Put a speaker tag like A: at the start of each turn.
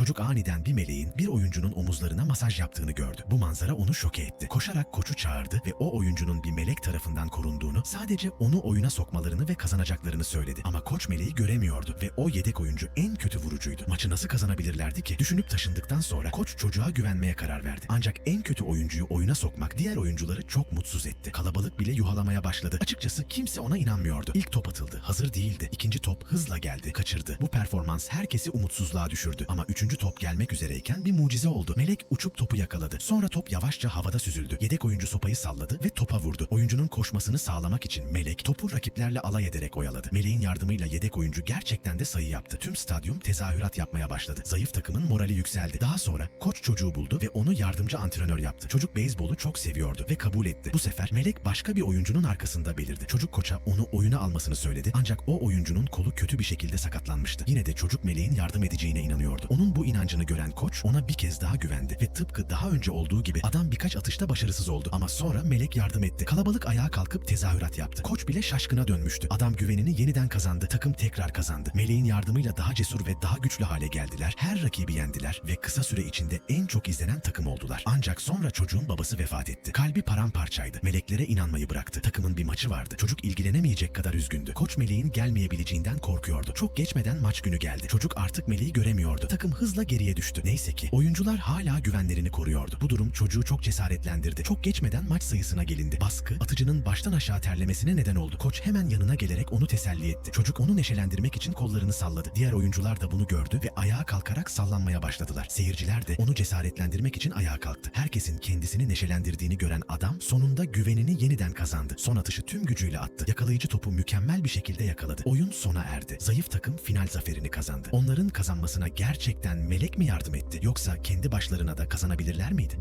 A: Çocuk aniden bir meleğin bir oyuncunun omuzlarına masaj yaptığını gördü. Bu manzara onu şoke etti. Koşarak koçu çağırdı ve o oyuncunun bir melek tarafından korunduğunu, sadece onu oyuna sokmalarını ve kazanacaklarını söyledi. Ama koç meleği göremiyordu ve o yedek oyuncu en kötü vurucuydu. Maçı nasıl kazanabilirlerdi ki? Düşünüp taşındıktan sonra koç çocuğa güvenmeye karar verdi. Ancak en kötü oyuncuyu oyuna sokmak diğer oyuncuları çok mutsuz etti. Kalabalık bile yuhalamaya başladı. Açıkçası kimse ona inanmıyordu. İlk top atıldı. Hazır değildi. İkinci top hızla geldi. Kaçırdı. Bu performans herkesi umutsuzluğa düşürdü. Ama üçüncü top gelmek üzereyken bir mucize oldu. Melek uçup topu yakaladı. Sonra top yavaşça havada süzüldü. Yedek oyuncu sopayı salladı ve topa vurdu. Oyuncunun koşmasını sağlamak için Melek topu rakiplerle alay ederek oyaladı. Meleğin yardımıyla yedek oyuncu gerçekten de sayı yaptı. Tüm stadyum tezahürat yapmaya başladı. Zayıf takımın morali yükseldi. Daha sonra koç çocuğu buldu ve onu yardımcı antrenör yaptı. Çocuk beyzbolu çok seviyordu ve kabul etti. Bu sefer Melek başka bir oyuncunun arkasında belirdi. Çocuk koça onu oyuna almasını söyledi. Ancak o oyuncunun kolu kötü bir şekilde sakatlanmıştı. Yine de çocuk Meleğin yardım edeceğine inanıyordu. Onun bu inancını gören koç ona bir kez daha güvendi ve tıpkı daha önce olduğu gibi adam birkaç atışta başarısız oldu. Ama sonra Melek yardım etti. Kalabalık ayağa kalkıp tezahürat yaptı. Koç bile şaşkına dönmüştü. Adam güvenini yeniden kazandı. Takım tekrar kazandı. Meleğin yardımıyla daha cesur ve daha güçlü hale geldiler. Her rakibi yendiler ve kısa süre içinde en çok izlenen takım oldular. Ancak sonra çocuğun babası vefat etti. Kalbi paramparçaydı. Meleklere inanmayı bıraktı. Takımın bir maçı vardı. Çocuk ilgilenemeyecek kadar üzgündü. Koç Meleğin gelmeyebileceğinden korkuyordu. Çok geçmeden maç günü geldi. Çocuk artık Meleği göremiyordu. Takım hızla geriye düştü. Neyse ki oyuncular hala güvenlerini koruyordu. Bu durum çocuğu çok cesaretlendirdi. Çok geçmeden maç sayısına gelindi. Baskı atıcının baştan aşağı terlemesine neden oldu. Koç hemen yanına gelerek onu teselli etti. Çocuk onu neşelendirmek için kollarını salladı. Diğer oyuncular da bunu gördü ve ayağa kalkarak sallanmaya başladılar. Seyirciler de onu cesaretlendirmek için ayağa kalktı. Herkesin kendisini neşelendirdiğini gören adam sonunda güvenini yeniden kazandı. Son atışı tüm gücüyle attı. Yakalayıcı topu mükemmel bir şekilde yakaladı. Oyun sona erdi. Zayıf takım final zaferini kazandı. Onların kazanmasına gerçekten melek mi yardım etti yoksa kendi başlarına da kazanabilirler miydi?